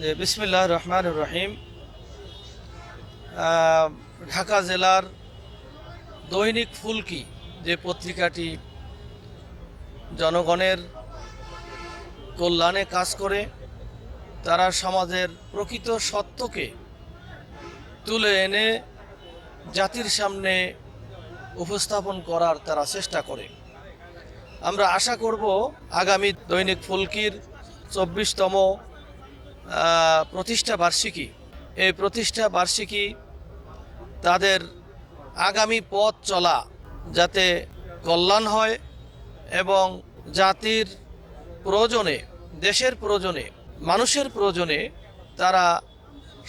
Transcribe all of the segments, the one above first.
যে বিসমিল্লাহ রহমান রহিম। ঢাকা জেলার দৈনিক ফুলকি যে পত্রিকাটি জনগণের কল্যাণে কাজ করে, তারা সমাজের প্রকৃত সত্যকে তুলে এনে জাতির সামনে উপস্থাপন করার তারা চেষ্টা করে। আমরা আশা করব আগামী দৈনিক ফুলকির চব্বিশতম প্রতিষ্ঠা বার্ষিকী। এই প্রতিষ্ঠা বার্ষিকী তাদের আগামী পথ চলা যাতে কল্যাণ হয় এবং জাতির প্রয়োজনে, দেশের প্রয়োজনে, মানুষের প্রয়োজনে তারা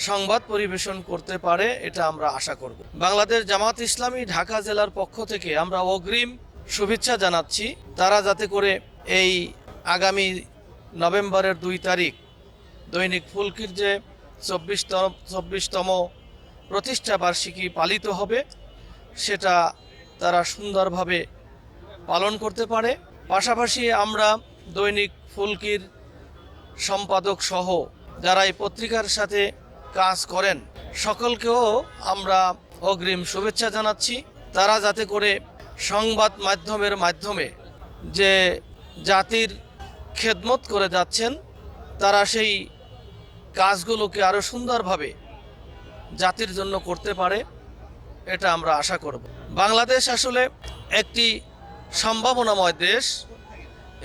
সংবাদ পরিবেশন করতে পারে, এটা আমরা আশা করব। বাংলাদেশ জামাত ইসলামী ঢাকা জেলার পক্ষ থেকে আমরা অগ্রিম শুভেচ্ছা জানাচ্ছি। তারা যাতে করে এই আগামী নভেম্বরের দুই তারিখ দৈনিক ফুলকির যে চব্বিশতম চব্বিশতম প্রতিষ্ঠা বার্ষিকী পালিত হবে, সেটা তারা সুন্দরভাবে পালন করতে পারে। পাশাপাশি আমরা দৈনিক ফুলকির সম্পাদক সহ যারা এই পত্রিকার সাথে কাজ করেন, সকলকেও আমরা অগ্রিম শুভেচ্ছা জানাচ্ছি। তারা যাতে করে সংবাদ মাধ্যমের মাধ্যমে যে জাতির খেদমত করে যাচ্ছেন, তারা সেই কাজগুলোকে আরও সুন্দরভাবে জাতির জন্য করতে পারে, এটা আমরা আশা করব। বাংলাদেশ আসলে একটি সম্ভাবনাময় দেশ।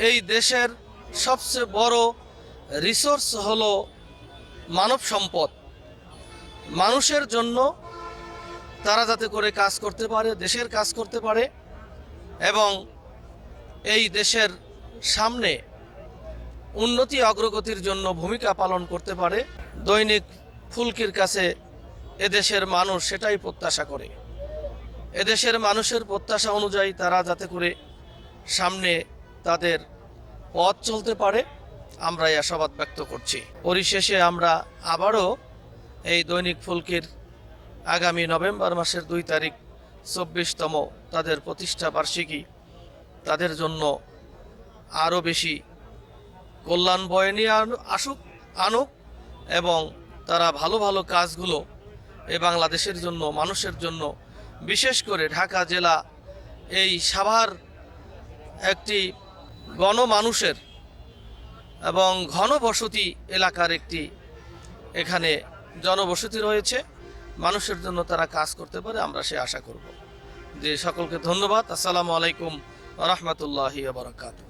এই দেশের সবচেয়ে বড় রিসোর্স হলো মানব সম্পদ। মানুষের জন্য তারা যাতে করে কাজ করতে পারে, দেশের কাজ করতে পারে, এবং এই দেশের সামনে উন্নতি অগ্রগতির জন্য ভূমিকা পালন করতে পারে। দৈনিক ফুলকির কাছে এদেশের মানুষ সেটাই প্রত্যাশা করে। এদেশের মানুষের প্রত্যাশা অনুযায়ী তারা যাতে করে সামনে তাদের পথ চলতে পারে আমরা আশাবাদ ব্যক্ত করছি। পরিশেষে আমরা আবারও এই দৈনিক ফুলকির আগামী নভেম্বর মাসের দুই তারিখ চব্বিশতম তাদের প্রতিষ্ঠা বার্ষিকী, তাদের জন্য আরও বেশি কল্যাণ বয়ে নিয়ে আসুক, আনুক এবং তারা ভালো ভালো কাজগুলো এই বাংলাদেশের জন্য, মানুষের জন্য, বিশেষ করে ঢাকা জেলা এই সাভার একটি গণমানুষের এবং ঘনবসতি এলাকার একটি এখানে জনবসতি রয়েছে। মানুষের জন্য তারা কাজ করতে পারে, আমরা সে আশা করব। যে সকলকে ধন্যবাদ। আসসালামু আলাইকুম রহমতুল্লাহি বারাকাতু